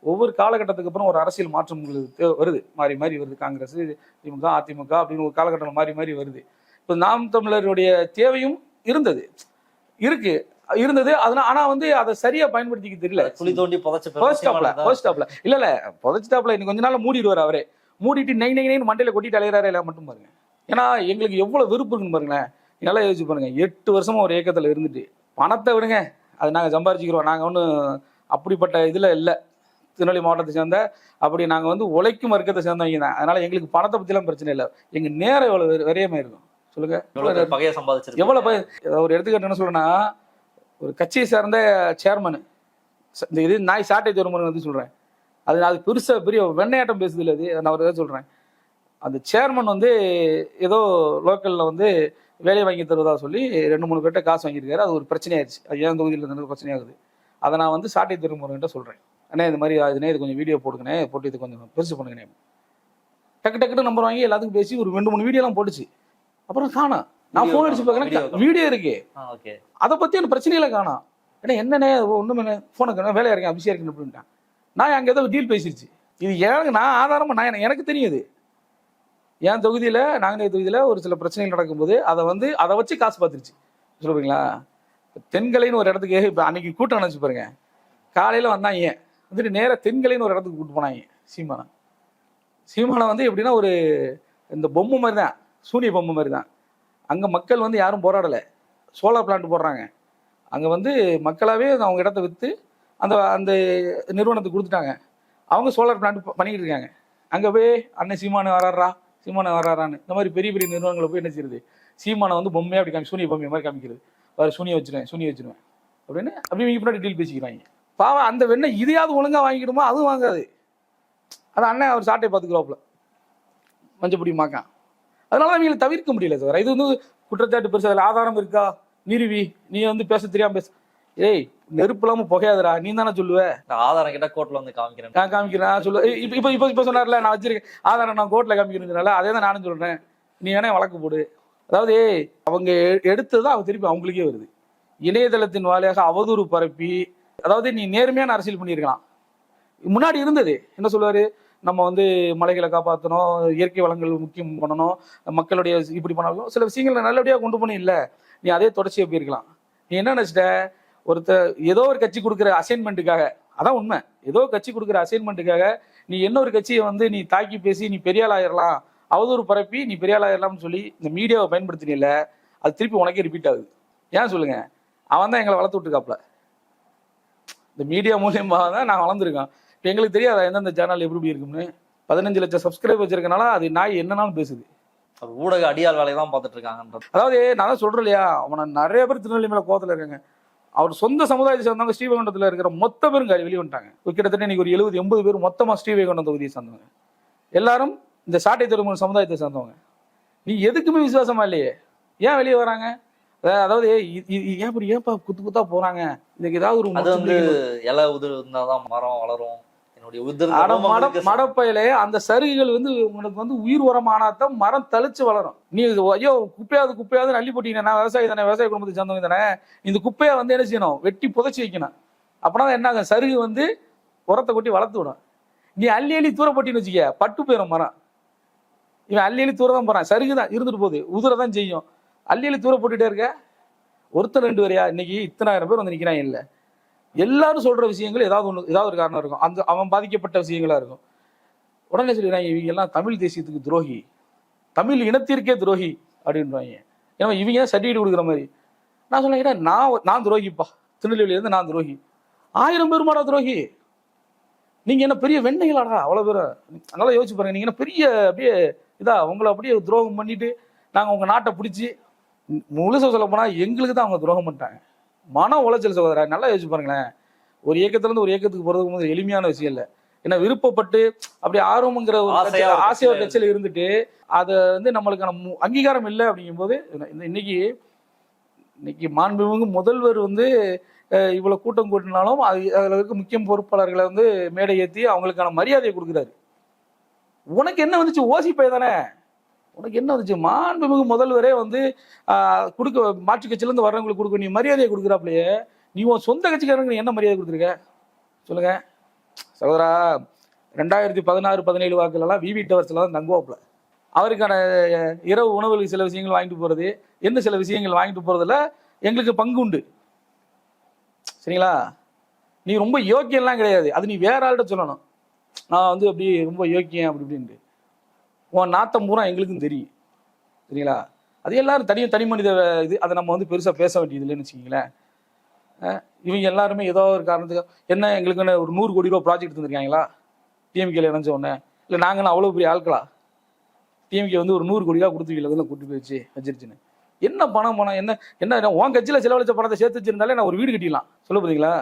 ஒவ்வொரு காலகட்டத்துக்கு அப்புறம் ஒரு அரசியல் மாற்றம் வருது. மாறி மாறி வருது. காங்கிரஸ் திமுக அதிமுக அப்படின்னு ஒரு காலகட்டம் மாறி மாறி வருது. இப்ப நாம் தமிழருடைய தேவையும் இருந்தது. இருக்கு. இருந்தது. அதனால ஆனா வந்து அதை சரியா பயன்படுத்திக்க தெரியல. குழி தோண்டி புதைச்ச ஸ்டாப்ல இல்ல இல்ல. ஸ்டாப்ல இன்னும் கொஞ்ச நாள்ல மூடிடுவார் அவரே. மூடிட்டு நை நை நைன்னு மண்டையில கொட்டிட்டு அலையறாரு எல்லாம் மட்டும் பாருங்க. ஏன்னா எங்களுக்கு எவ்வளவு வெறுப்பு இருக்குன்னு பாருங்களேன். நல்லா யோசிச்சு பாருங்க. எட்டு வருஷமா ஒரு ஏக்கத்துல இருந்துட்டு. பணத்தை விடுங்க. அது நாங்க சம்பாரிச்சுக்கிறோம். நாங்க ஒன்றும் அப்படிப்பட்ட இதுல இல்ல. திருநெல்வேலி மாவட்டத்தை சேர்ந்த அப்படி நாங்க வந்து உழைக்கும் வர்க்கத்தை சேர்ந்தவங்க தான். அதனால எங்களுக்கு பணத்தை பத்திலாம் பிரச்சனை இல்லை. எங்க நேரம் எவ்வளவு விரையமா இருக்கும். சொல்லுங்க. பகையை பய ஒரு எடுத்துக்காட்டு என்ன சொல்றேன்னா ஒரு கட்சியை சார்ந்த சேர்மனு இந்த இது நாய் சாட்டை திருமணம் வந்து சொல்றேன். அது அது பெருசா பெரிய வெண்ணையாட்டம் பேசுது இல்லை அது. நான் ஒரு இதை சொல்றேன். அந்த சேர்மன் வந்து ஏதோ லோக்கல்ல வந்து வேலையை வாங்கி தருவதா சொல்லி ரெண்டு மூணு பேர்ட்ட காசு வாங்கியிருக்காரு. அது ஒரு பிரச்சனையாயிருச்சு அது ஏன் தொகுதியில் இருந்த பிரச்சனையாகுது. அதை நான் வந்து சாட்டை திருமுறைகிட்ட சொல்றேன். அண்ணே இந்த மாதிரி ஆகுதுண்ணே இது கொஞ்சம் வீடியோ போடுங்கண்ணே போட்டு இது கொஞ்சம் பெருசு பண்ணுங்கண்ணே. டக்கு டக்குன்னு நம்பர் வாங்கி எல்லாத்துக்கும் பேசி ஒரு ரெண்டு மூணு வீடியோலாம் போட்டுச்சு. அப்புறம் காணோம் நான் ஃபோன் அடிச்சு பார்க்கறேன். வீடியோ இருக்கு. ஓகே அதை பத்தி எனக்கு பிரச்சனையில காணோம் ஏன்னா என்னண்ணே ஒண்ணுமே ஃபோனுக்கு வேலையா இருக்கேன் பிஸியா இருக்கேன் அப்படின்ட்டான். நான் அங்க ஏதோ டீல் பேசிருச்சு. இது எனக்கு நான் ஆதாரமா நான் எனக்கு- தெரியுது. என் தொகுதியில நாங்குநேரி தொகுதியில ஒரு சில பிரச்சனைகள் நடக்கும்போது அதை வந்து அதை வச்சு காசு பார்த்துருச்சு. சொல்றீங்களா தென்கலைன்னு ஒரு இடத்துக்கு இப்ப அன்னைக்கு கூட்டம் நினைச்சு பாருங்க. காலையில வந்தாங்க வந்துட்டு நேராக தென்கலைன்னு ஒரு இடத்துக்கு கூட்டு போனாங்க சீமானம் சீமானை வந்து எப்படின்னா ஒரு இந்த பொம்மை மாதிரி தான் சூனிய பொம்மை மாதிரி தான். அங்கே மக்கள் வந்து யாரும் போராடலை. சோலார் பிளான்ட் போடுறாங்க. அங்கே வந்து மக்களாகவே அவங்க இடத்த விற்று அந்த அந்த நிறுவனத்துக்கு கொடுத்துட்டாங்க. அவங்க சோலார் பிளான்ட் பண்ணிக்கிட்டு இருக்காங்க. அங்கே போய் அண்ணன் சீமானு வராறா சீமானு வராறான்னு இந்த மாதிரி பெரிய பெரிய நிறுவனங்களை போய் என்ன செய்யுது சீமானை வந்து பொம்மையாக அப்படி காமி சூனிய பொம்மை மாதிரி காமிக்கிறது. வேறு சூனிய வச்சுருவேன் சூனிய வச்சுருவேன். அப்படின்னு அப்படி இவங்க பின்னாடி டீல் பேசிக்கிறாங்க. பாவம் அந்த வெண்ணெய் இதையாவது ஒழுங்கா வாங்கிக்கிடுமோ அதுவும் வாங்காது. அது அண்ணன் அவர் சாட்டை பார்த்துக்கிறாப்புல மஞ்சப்பொடி மாக்கான் அதனால தான் இவங்களை தவிர்க்க முடியல சார் இது வந்து குற்றச்சாட்டு பெருசா அதுல ஆதாரம் இருக்கா? நிறுவி நீ வந்து பேச தெரியாம பேச. ஏய் நெருப்பு இல்லாம புகையாதுடா நீ தானே சொல்லுவ? இந்த ஆதாரம் கேட்டா கோர்ட்ல வந்து காமிக்கிறேன். நான் காமிக்கிறேன் சொல்ல இப்ப இப்ப இப்ப சொன்னார்ல நான் வச்சிருக்கேன் ஆதாரம் நான் கோர்ட்ல காமிக்கிறேன் அதே தான் நானும் சொல்றேன். நீ வேணா வழக்கு போடு. அதாவது அவங்க எடுத்தது அவங்க திருப்பி அவங்களுக்கே வருது. இணையதளத்தின் வாயிலாக அவதூறு பரப்பி அதாவது நீ நேர்மையான அரசியல் பண்ணியிருக்கலாம். முன்னாடி இருந்தது. என்ன சொல்லுவாரு? நம்ம வந்து மலைகளை காப்பாற்றணும் இயற்கை வளங்கள் முக்கியம் பண்ணணும் மக்களுடைய இப்படி பண்ணாலும் சில விஷயங்களை நல்லபடியாக கொண்டு போன இல்லை. நீ அதே தொடர்ச்சியாக போயிருக்கலாம். நீ என்ன நினச்சிட்ட? ஒருத்த ஏதோ ஒரு கட்சி கொடுக்குற அசைன்மெண்ட்டுக்காக அதான் உண்மை. ஏதோ கட்சி கொடுக்குற அசைன்மெண்ட்டுக்காக நீ இன்னொரு கட்சியை வந்து நீ தாக்கி பேசி நீ பெரியாள் ஆயிடலாம் அவதூறு பரப்பி நீ பெரியாள் ஆயிரலாம்னு சொல்லி இந்த மீடியாவை பயன்படுத்தினில்ல அது திருப்பி உனக்கே ரிப்பீட் ஆகுது. ஏன் சொல்லுங்க? அவன் தான் எங்களை வளர்த்து விட்டுருக்காப்ல இந்த மீடியா மூலியமாக தான் நான் வளர்ந்துருக்கோம் இப்போ எங்களுக்கு தெரியாதா எந்தெந்த சேனல் எப்படி எப்படி இருக்கும்னு? பதினஞ்சு லட்சம் சப்ஸ்கிரைப் வச்சிருக்கனால அது நாய் என்னன்னாலும் பேசுது. அவர் ஊடக அடியாள் வேலையை தான் பார்த்துட்டு இருக்காங்கன்றது அதாவது நான் தான் சொல்றேன் இல்லையா அவனை நிறைய பேர் திருநெல்வேலி மேல கோவத்துல இருக்காங்க. அவர் சொந்த சமுதாயத்தை சேர்ந்தவங்க ஸ்ரீவைகுண்டத்தில் இருக்கிற மொத்த பேரும் வெளியே வந்துட்டாங்க. கிட்டத்தட்ட இன்னைக்கு ஒரு எழுபது எண்பது பேர் மொத்தமா ஸ்ரீவைகுண்டம் தொகுதியை சேர்ந்தவங்க. எல்லாரும் இந்த சாட்டை திருமண சமுதாயத்தை சேர்ந்தவங்க. நீ எதுக்குமே விசுவாசமா இல்லையே? ஏன் வெளியே வராங்க? அதாவது- ஏன் இப்படி ஏன்ப்பா குத்து குத்தா போறாங்க? இதுக்கு ஏதாவது ஒரு அது வந்து. இலை உதிர் இருந்தாதான் மரம் வளரும். என்னுடைய மடப்பையிலே அந்த சருகுகள் வந்து உங்களுக்கு வந்து உயிர் உரமானாதான் மரம் தளிச்சு வளரும். நீ இது, ஐயோ குப்பையாது குப்பையாது அள்ளி போட்டீங்க நான் விவசாயி தானே விவசாய குடும்பத்தை சேர்ந்தவங்க தானே இந்த குப்பையை வந்து என்ன செய்யணும்? வெட்டி புதைச்சி வைக்கணும். அப்படின்னா என்ன ஆகும்? சருகு வந்து உரத்தை கொட்டி வளர்த்து விடும். நீ அள்ளி அள்ளி தூர போட்டின்னு வச்சுக்க பட்டு போயிடும் மரம். இவன் அள்ளி அள்ளி தூர தான் போறான். சருகு தான் இருந்துட்டு போகுது. உதிர தான் செய்யும். அள்ளி அள்ளி தூர போட்டுட்டே இருக்க? ஒருத்தர் ரெண்டு வரையா இன்னைக்கு இத்தனாயிரம் பேர் வந்து நிற்கிறாங்க இல்லை. எல்லாரும் சொல்ற விஷயங்கள் ஏதாவது ஒன்று ஏதாவது ஒரு காரணம் இருக்கும். அந்த அவன் பாதிக்கப்பட்ட விஷயங்களா இருக்கும். உடனே சொல்லிடுறாங்க இவங்க எல்லாம் தமிழ் தேசியத்துக்கு துரோகி. தமிழ் இனத்திற்கே துரோகி அப்படின்றாங்க. ஏன்னா இவங்க சர்டிஃபிகேட் கொடுக்குற மாதிரி? நான் சொன்னேன் நான் நான் துரோகிப்பா? திருநெல்வேலியிலேருந்து நான் துரோகி. ஆயிரம் பேருமாடா துரோகி. நீங்கள் என்ன பெரிய வெண்ணைகளாடா? அவ்வளோ பேர். நல்லா யோசிச்சு பாருங்க. நீங்கள் என்ன பெரிய அப்படியே இதா உங்களை அப்படியே துரோகம் பண்ணிட்டு நாங்கள் உங்கள் நாட்டை பிடிச்சி முழுச சொல்ல போனா எங்களுக்கு தான் அவங்க துரோகம் பண்ணிட்டாங்க. மன உளைச்சல் சகோதரா நல்லா யோசிச்சு பாருங்களேன். ஒரு இயக்கத்துல இருந்து ஒரு இயக்கத்துக்கு போறதுக்கு வந்து எளிமையான விஷயம் இல்லை. என்ன விருப்பப்பட்டு அப்படி ஆர்வம்ங்கிற ஒரு ஆசையா கட்சியில- இருந்துட்டு அதை வந்து நம்மளுக்கான அங்கீகாரம் இல்லை அப்படிங்கும்போது இன்னைக்கு இன்னைக்கு மாண்புமிகு முதல்வர் வந்து இவ்வளவு கூட்டம் கூட்டினாலும் அது அதுல இருக்க முக்கிய பொறுப்பாளர்களை வந்து மேடை ஏற்றி அவங்களுக்கான மரியாதையை கொடுக்குறாரு. உனக்கு என்ன வந்துச்சு? ஓசி பை தானே? உனக்கு என்ன வந்துச்சு? மாண்புமிகு முதல்வரே வந்து கொடுக்க மாற்று கட்சியிலேருந்து வர்றவங்களுக்கு கொடுக்க நீ மரியாதையை கொடுக்குறாப்லையே. நீ உன் சொந்த கட்சிக்காரங்களுக்கு நீ என்ன மரியாதை கொடுத்துருக்க? சொல்லுங்க. சகோதரா ரெண்டாயிரத்தி பதினாறு பதினேழு வாக்குலலாம் விவி டவர்ஸில் தான் தங்குவாப்புல அவருக்கான இரவு உணவுகளுக்கு சில விஷயங்கள் வாங்கிட்டு போகிறது என்ன சில விஷயங்கள் வாங்கிட்டு போகிறதுல எங்களுக்கு பங்கு உண்டு. சரிங்களா? நீ ரொம்ப யோக்கியம்லாம் கிடையாது. அது நீ வேற ஆள்கிட்ட சொல்லணும். நான் வந்து அப்படி ரொம்ப யோக்கியம் அப்படி இப்படின்ட்டு. உன் நாத்தம் பூரா எங்களுக்கும் தெரியும். சரிங்களா? அது எல்லாரும் தனி தனி மனித இது. அதை நம்ம வந்து பெருசாக பேச வேண்டியது இல்லைன்னு வச்சுக்கிங்களேன் இவங்க எல்லாருமே ஏதோ ஒரு காரணத்துக்கு என்ன எங்களுக்குன்னு ஒரு நூறு கோடி ரூபா ப்ராஜெக்ட் தந்திருக்காங்களா? டிஎம்கேல இணைஞ்ச உடனே. இல்லை நாங்களும் அவ்வளோ பெரிய ஆட்களா? டிஎம்கே வந்து ஒரு நூறு கோடி ரூபா கொடுத்துருக்கீங்க அதெல்லாம் கூட்டி போயிடுச்சு வச்சிருச்சுன்னு. என்ன பணம் பணம் என்ன என்ன உன் கட்சியில் செலவழிச்ச பணத்தை சேர்த்து வச்சிருந்தாலே நான் ஒரு வீடு கட்டிடலாம். சொல்ல போறீங்களா?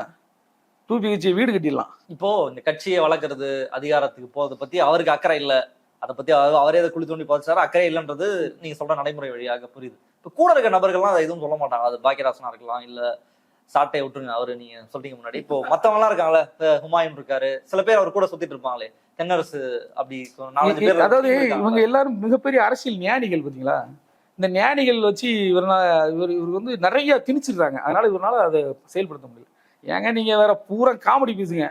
டூ பிஹெச்சி வீடு கட்டிடலாம். இப்போ இந்த கட்சியை வளர்க்குறது அதிகாரத்துக்கு போகிறத பற்றி அவருக்கு அக்கறை இல்லை. அதை பத்தி அவர்- அதை குழி தோண்டி பார்த்தாரு அக்கறை இல்லைன்றது நீங்க சொல்ற நடைமுறை வழியாக புரியுது. இப்போ கூட இருக்க நபர்கள்லாம் அதை எதுவும் சொல்ல மாட்டாங்க. அது பாக்கியராசனா இருக்கலாம் இல்ல சாட்டை விட்டுருங்க அவரு நீங்க சொல்றீங்க முன்னாடி. இப்போ மத்தவங்க எல்லாம் இருக்காங்களே ஹுமாயூன் இருக்காரு. சில பேர் அவர் கூட சுத்திட்டு இருப்பாங்களே. தென்னரசு அப்படி நாலஞ்சு பேர் அதாவது. இவங்க எல்லாரும் மிகப்பெரிய அரசியல் ஞானிகள் பாத்தீங்களா இந்த ஞானிகள் வச்சு இவர்னால இவர் இவர் வந்து நிறைய திணிச்சிடுறாங்க. அதனால இவரால அதை செயல்படுத்த முடியல. ஏங்க நீங்க வேற பூரா காமெடி பேசுங்க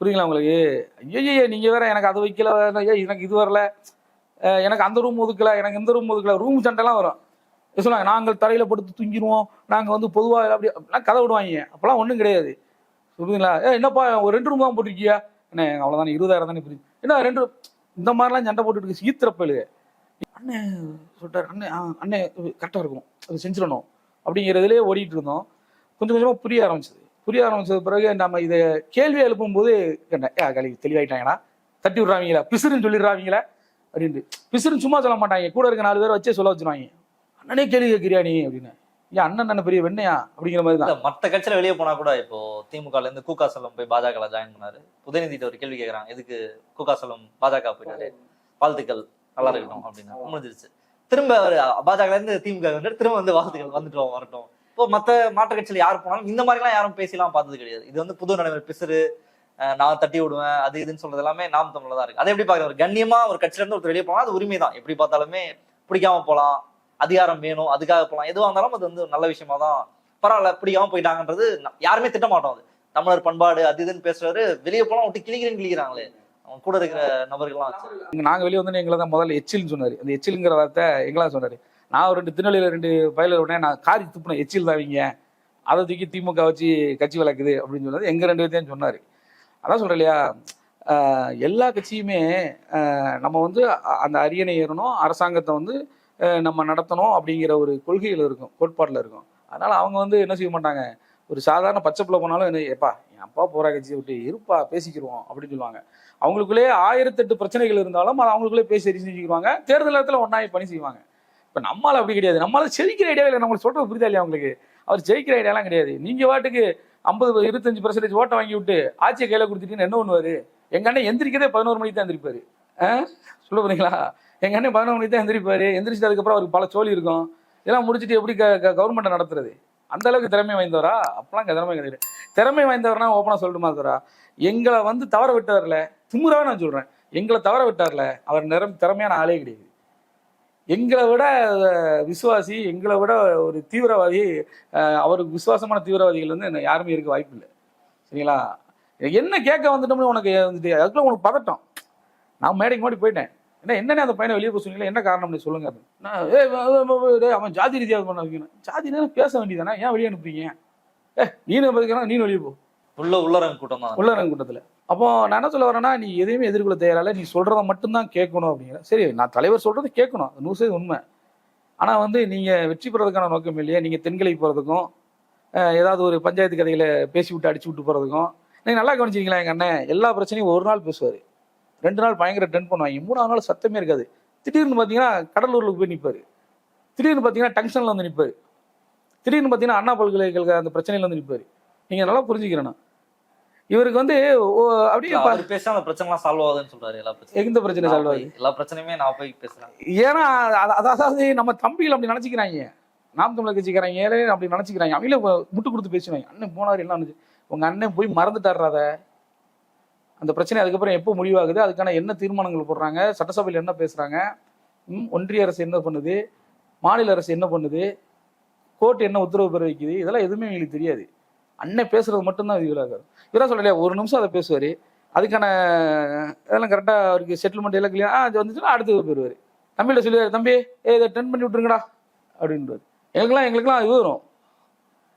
புரியுங்களா உங்களுக்கு? ஐயோ நீங்கள் வேற எனக்கு அது வைக்கல ஐயோ எனக்கு இது வரல? எனக்கு அந்த ரூம் ஒதுக்கல எனக்கு இந்த ரூம் ஒதுக்கல ரூம் சண்டைலாம் வரும். சொல்லுவாங்க நாங்கள் தரையில் படுத்து தூங்கிடுவோம் நாங்கள் வந்து பொதுவாக அப்படி அப்படிலாம் கதை விடுவாங்க. அப்போலாம் ஒன்றும் கிடையாது. புரியுதுங்களா? ஏ என்னப்பா ஒரு ரெண்டு ரூம் தான் போட்டிருக்கியா? என்ன அவ்வளோதானே இருபதாயிரம் தானே புரியுது. என்ன ரெண்டு இந்த மாதிரிலாம் சண்டை போட்டுட்டு இருக்கு அண்ணே அண்ணன் சொல்லிட்டாரு அண்ணே ஆ, கரெக்டாக இருக்கும். அது செஞ்சிடணும். அப்படிங்கிறதுலே ஓடிட்டு இருந்தோம். கொஞ்சம் கொஞ்சமாக புரிய ஆரம்பிச்சது. புரிய ஆரம்பிச்சது பிறகு நம்ம இதை கேள்வி எழுப்பும்போது கேட்டேன் தெளிவாயிட்டாங்கன்னா தட்டி விடுறாங்களா பிசுறுன்னு சொல்லிடுறாங்களா அப்படின்ட்டு. பிசுறுன்னு சும்மா சொல்ல மாட்டாங்க. கூட இருக்க நாலு பேரை வச்சே சொல்ல வச்சுருவாங்க. அண்ணனே கேள்வி கேட்கிறியா நீ? அப்படின்னு. ஏன் அண்ணன் அண்ணன் பெரிய வெண்ணையா? அப்படிங்கிற மாதிரி தான். மற்ற மத்த கட்சியில வெளியே போனா கூட இப்போ திமுகல இருந்து கூகா செல்வம் போய் பாஜக ஜாயின் பண்ணாரு. உதயநிதிட்ட ஒரு கேள்வி கேட்கறாங்க எதுக்கு கூகா செல்வம் பாஜக போயிட்டாரு? வாழ்த்துக்கள். நல்லா இருக்கட்டும். அப்படின்னு முடிஞ்சிருச்சு. திரும்ப அவர் பாஜக இருந்து திமுக திரும்ப வந்து வாழ்த்துக்கள் வந்துட்டோம் வரட்டும். இப்போ மற்ற மாற்று கட்சியில் யார் போனாலும் இந்த மாதிரிலாம் யாரும் பேசிலாம் பார்த்தது கிடையாது. இது வந்து புது நடைமுறை பிசுறு நான் தட்டி விடுவேன் அது இதுன்னு சொல்றது எல்லாமே நாம் தமிழ்ல தான் இருக்கு. அதை எப்படி பாக்குறது ஒரு கண்ணியமா ஒரு கட்சியில இருந்து ஒருத்தர் வெளியே போனா அது உரிமை தான். எப்படி பார்த்தாலுமே பிடிக்காம போலாம் அதிகாரம் வேணும் அதுக்காக போலாம். எதுவாக இருந்தாலும் அது வந்து ஒரு நல்ல விஷயமா தான் பரவாயில்ல பிடிக்காம போயிட்டாங்கன்றது யாருமே திட்ட மாட்டோம் அது. தமிழர் பண்பாடு அது இதுன்னு பேசுறாரு. வெளியே போனா விட்டு கிளிக்கிறேன்னு கிளிக்கிறாங்களே அவங்க கூட இருக்கிற நபர்கள்லாம் நாங்க வெளியே வந்து எங்களை தான் முதல்ல எச்சில்னு சொன்னாரு. அந்த எச்சில்ங்கிற வார்த்தை எங்களா சொன்னாரு. நான் ஒரு ரெண்டு திருநெல்வேலியில் ரெண்டு பயில உடனே நான் காரி துப்புனேன் எச்சில் தாவிங்க அதை தூக்கி திமுக வச்சு கட்சி வளர்க்குது அப்படின்னு சொன்னது எங்கள் ரெண்டு பேர்த்தையும் சொன்னார். அதான் சொல்கிறேன் இல்லையா? எல்லா கட்சியுமே நம்ம வந்து அந்த அரியணை ஏறணும் அரசாங்கத்தை வந்து நம்ம நடத்தணும் அப்படிங்கிற ஒரு கொள்கையில் இருக்கும் கோட்பாட்டில் இருக்கும். அதனால் அவங்க வந்து என்ன செய்ய மாட்டாங்க? ஒரு சாதாரண பச்சை பிள்ளை போனாலும் என்ன எப்பா என் அப்பா போகிற கட்சியை விட்டு இருப்பா பேசிக்கிருவோம் அப்படின்னு சொல்லுவாங்க. அவங்களுக்குள்ளே ஆயிரத்தெட்டு பிரச்சனைகள் இருந்தாலும் அதை அவங்களுக்குள்ளே பேசி சரி செஞ்சுக்கிடுவாங்க தேர்தல் நேரத்தில் ஒன்றாயி பணி செய்வாங்க. இப்போ நம்மளால அப்படி கிடையாது. நம்மளால செழிக்கிற ஐடியாவே இல்லை. நம்மளுக்கு சொல்றது புரியுதா இல்லையா உங்களுக்கு? அவர் ஜெயிக்கிற ஐடியாலாம் கிடையாது. நீங்க வாட்டுக்கு ஐம்பது இருபத்தஞ்சு பர்சன்டேஜ் ஓட்டை வாங்கி விட்டு ஆட்சியை கையில கொடுத்துட்டீங்கன்னு என்ன பண்ணுவாரு? எங்க அண்ணன் எந்திரிக்கதே பதினோரு மணிக்கு தான் எந்திரிப்பாரு. ஆ? சொல்ல போறீங்களா? எங்க அண்ணன் பதினோரு மணிக்கு தான் எந்திரிப்பாரு. எந்திரிச்சது அதுக்கப்புறம் அவருக்கு பல சோழி இருக்கும். இதெல்லாம் முடிச்சுட்டு எப்படி கவர்மெண்ட்டை நடத்துறது? அந்த அளவுக்கு திறமை வாய்ந்தவரா? அப்பெல்லாம் திறமை கிடையாது. திறமை வாய்ந்தவர்னா ஓப்பனா சொல்லட்டுமா தரா எங்களை வந்து தவற விட்டார்ல திமுறாவே நான் சொல்றேன். எங்களை தவற விட்டார்ல அவர் நிறம் திறமையான ஆளே கிடையாது. எங்களை விட விசுவாசி எங்களை விட ஒரு தீவிரவாதி அவருக்கு விசுவாசமான தீவிரவாதிகள் வந்து இன்னும் யாருமே இருக்க வாய்ப்பு இல்லை. சரிங்களா? என்ன கேட்க வந்துட்டோம்னு உனக்கு வந்துட்டு அதுக்குள்ள உனக்கு பதட்டம். நான் மேடைக்கு முன்னாடி போயிட்டேன். என்ன என்னன்னு அந்த பையனை வெளியே போக சொன்னீங்களா? என்ன காரணம்னு சொல்லுங்க. நான், அவன் ஜாதி ரீதியாக பண்ண வைக்கணும் ஜாதி பேச வேண்டியதானே ஏன் வெளியே அனுப்புறீங்க? ஏ நீனு பதிக்கிறா நீ வெளியே போ. உள்ள உள்ளரங்க கூட்டம் தான். உள்ளரங்க கூட்டத்தில். அப்போ நான் என்ன சொல்ல வரேன்னா நீ எதையுமே எதிர்கொள்ள தயாரில்ல நீ சொல்றத மட்டும்தான் கேட்கணும் அப்படிங்கிற. சரி நான் தலைவர் சொல்றதை கேட்கணும். அது நூறு சதவீதம் உண்மை. ஆனால் வந்து நீங்கள் வெற்றி பெறதுக்கான நோக்கம் இல்லையா நீங்கள் தென்கலை போகிறதுக்கும் ஏதாவது ஒரு பஞ்சாயத்து கதைகளை பேசி விட்டு அடிச்சு விட்டு போகிறதுக்கும் நீங்கள் நல்லா கவனிச்சிங்களா எங்கள் அண்ணன்? எல்லா பிரச்சனையும் ஒரு நாள் பேசுவார். ரெண்டு நாள் பயங்கர டென் பண்ணுவாங்க. மூணாவது நாள் சத்தமே இருக்காது. திடீர்னு பார்த்தீங்கன்னா கடலூரில் போய் நிற்பார் திடீர்னு பார்த்தீங்கன்னா டங்ஷனில் வந்து நிற்பார் திடீர்னு பார்த்தீங்கன்னா அண்ணா பல்கலைக்கழக அந்த பிரச்சனையில் வந்து நிற்பார் நீங்கள் நல்லா புரிஞ்சுக்கிறேன்னா இவருக்கு வந்து அப்படியே அவர் பேசினா அந்த பிரச்சனை எல்லாம் சால்வ் ஆகுதுன்னு சொல்றாரு எல்லா பிரச்சனையும். எந்த பிரச்சனை சொல்லுவாரு போய் எல்லா பிரச்சனையுமே நான் போய் பேசுறேன். ஏன்னா அத- அத- அதாவது நம்ம தம்பிகள் அப்படி நினைச்சுக்கிறாங்க. நாம் தமிழர் கட்சிக்காரங்க ஏழை அப்படி நினைச்சுக்கிறாங்க. அவங்களே முட்டு கொடுத்து பேசுவாங்க அண்ணன் போனார் எல்லாம். உங்க அண்ணன் போய் மறந்துட்டாரு அத. அந்த பிரச்சனை அதுக்கப்புறம் எப்போ முடிவாகுது? அதுக்கான என்ன தீர்மானங்கள் போடுறாங்க? சட்டசபையில் என்ன பேசுறாங்க? ஒன்றிய அரசு என்ன பண்ணுது? மாநில அரசு என்ன பண்ணுது? கோர்ட் என்ன உத்தரவு பிறப்பிக்குது? இதெல்லாம் எதுவுமே எங்களுக்கு தெரியாது. அண்ணன் பேசுறது மட்டும்தான் இதுவாக இவரா சொல்லலையா ஒரு நிமிஷம் அதை பேசுவார். அதுக்கான இதெல்லாம் கரெக்டாக அவருக்கு செட்டில்மெண்ட் எல்லாம் கிளியர் ஆ அது வந்துச்சுன்னா அடுத்து போயிடுவார். தம்பிகிட்ட சொல்லுவார் தம்பி ஏ இதை டென் பண்ணி விட்டுருங்கடா அப்படின்றாரு எங்களுக்கெல்லாம் எங்களுக்கெல்லாம் இது வரும்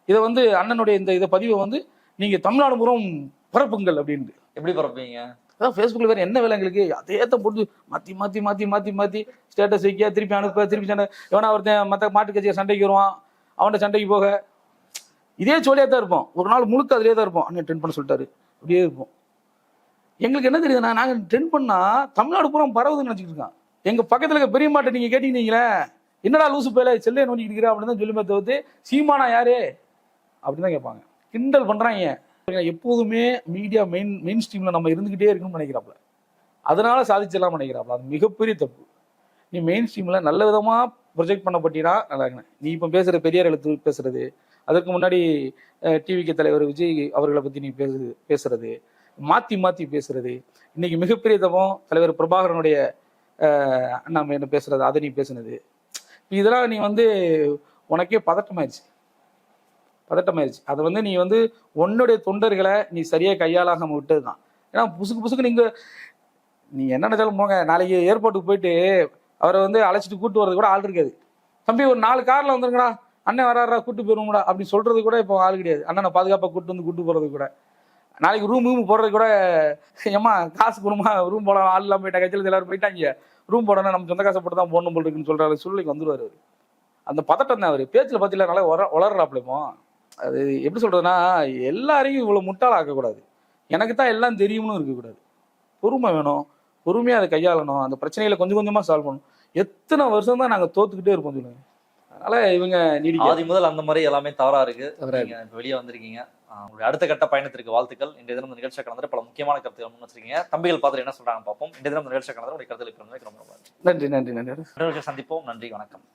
இதை வந்து அண்ணனுடைய இந்த இதை பதிவை வந்து நீங்கள் தமிழ்நாடு புறம் பரப்புங்கள் அப்படின்ட்டு எப்படி பரப்பீங்க அதான் ஃபேஸ்புக்கில் வேறு என்ன வேலை எங்களுக்கு? அதே தான் போட்டு மாற்றி மாற்றி மாற்றி மாற்றி மாற்றி ஸ்டேட்டஸ் வைக்க திருப்பி அனுப்ப திருப்பி சண்டை. எவனா ஒருத்தன் மற்ற மாட்டு கட்சியை சண்டைக்கு வருவான். அவன்கிட்ட சண்டைக்கு போக. இதே ஜோலியாக தான் இருப்போம். ஒரு நாள் முழுக்க அதிலே தான் இருப்போம். அண்ணன் ட்ரெண்ட் பண்ண சொல்லிட்டாரு. அப்படியே இருப்போம். எங்களுக்கு என்ன தெரியுதுண்ணா நாங்கள் ட்ரெண்ட் பண்ணால் தமிழ்நாடு பூரா பரவுதுன்னு நினச்சிட்டு இருக்கான். எங்கள் பக்கத்தில் இருக்க பெரிய மாட்டை நீங்கள் கேட்டீங்களே என்னடா லூசு பேல செல்லே நோண்டிக்கிட்டு அப்படின்னு தான் சொல்லுமே தவிர்த்து சீமானா யாரு? அப்படின்னு தான் கேட்பாங்க. கிண்டல் பண்ணுறாங்க எப்போதுமே மீடியா மெயின் மெயின் ஸ்ட்ரீமில் நம்ம இருந்துக்கிட்டே இருக்கணும்னு நினைக்கிறாப்புல. அதனால சாதிச்சிடலாம் நினைக்கிறாப்புல. அது மிகப்பெரிய தப்பு. நீ மெயின் ஸ்ட்ரீமில் நல்ல விதமாக ப்ரொஜெக்ட் பண்ணப்பட்டினா நல்லா இருக்கணும். நீ இப்போ பேசுகிற பெரியார் எழுத்து பேசுறது அதற்கு முன்னாடி டிவிக்கு தலைவர் விஜய் அவர்களை பற்றி நீ பேசு பேசுறது மாற்றி மாற்றி பேசுறது. இன்னைக்கு மிகப்பெரிய தவம் தலைவர் பிரபாகரனுடைய அஹ், என்ன பேசுறது அதை நீ பேசுனது. இதெல்லாம் நீ வந்து உனக்கே பதட்டமாயிடுச்சு பதட்டமாயிருச்சு. அதை வந்து நீ வந்து உன்னுடைய தொண்டர்களை நீ சரியாக கையாளாகாம விட்டது தான் ஏன்னா புசுக்கு புசுக்கு நீங்க நீ என்ன நினைச்சாலும் போங்க. நாளைக்கு ஏர்போர்ட்டுக்கு போயிட்டு அவரை வந்து அழைச்சிட்டு கூட்டு வர்றது கூட ஆள் இருக்காது. தம்பி ஒரு நாலு கார்ல வந்துருங்கடா. அண்ணன் வராரா கூட்டு போயிருவோம்டா அப்படி சொல்றது கூட இப்போ ஆள் கிடையாது. அண்ணனை பாதுகாப்பாக கூட்டு வந்து கூட்டு போறது கூட. நாளைக்கு ரூம் ரூம் போடுறது கூட ஏமா காசு கொடுமா ரூம் போட ஆள் இல்லாம போயிட்டா கட்சியில் எல்லாரும் போயிட்டாங்க. ரூம் போடணும் நம்ம சொந்த காசை போட்டு தான் போடணும் போல் இருக்குன்னு சொல்ற சூழ்நிலைக்கு வந்துடுவார் அவர். அந்த பதட்டம் தான் அவர். பேச்சில் பத்தியில நல்லா வள வளர்றாப்லமோ அது எப்படி சொல்றதுன்னா எல்லாரையும் இவ்வளோ முட்டாள் ஆக்கக்கூடாது. எனக்கு தான் எல்லாம் தெரியும்னு இருக்கக்கூடாது. பொறுமை வேணும். பொறுமையாக அதை கையாளணும். அந்த பிரச்சனைகளை கொஞ்சம் கொஞ்சமாக சால்வ் பண்ணணும். எத்தனை வருஷம் தான் நாங்கள் தோத்துக்கிட்டே இருப்போம் சொல்லுங்கள் அதனால இவங்க நீடிக்க. ஆதி முதல் அந்த மாதிரி எல்லாமே தவறா இருக்கு. வெளியே வந்திருக்கீங்க. உங்களுடைய அடுத்த கட்ட பயணத்திற்கு வாழ்த்துக்கள். இன்றைய தினம் இந்த நிகழ்ச்சியை கலந்து பல முக்கியமான கருத்துக்கள் முன் வச்சிருக்கீங்க. தம்பிகள் பார்த்து என்ன சொல்றாங்க பார்ப்போம். இன்றைய தினம் இந்த நிகழ்ச்சியை கலந்து உங்களுடைய கருத்துக்களை ரொம்ப நன்றி. நன்றி நன்றி சந்திப்போம். நன்றி வணக்கம்.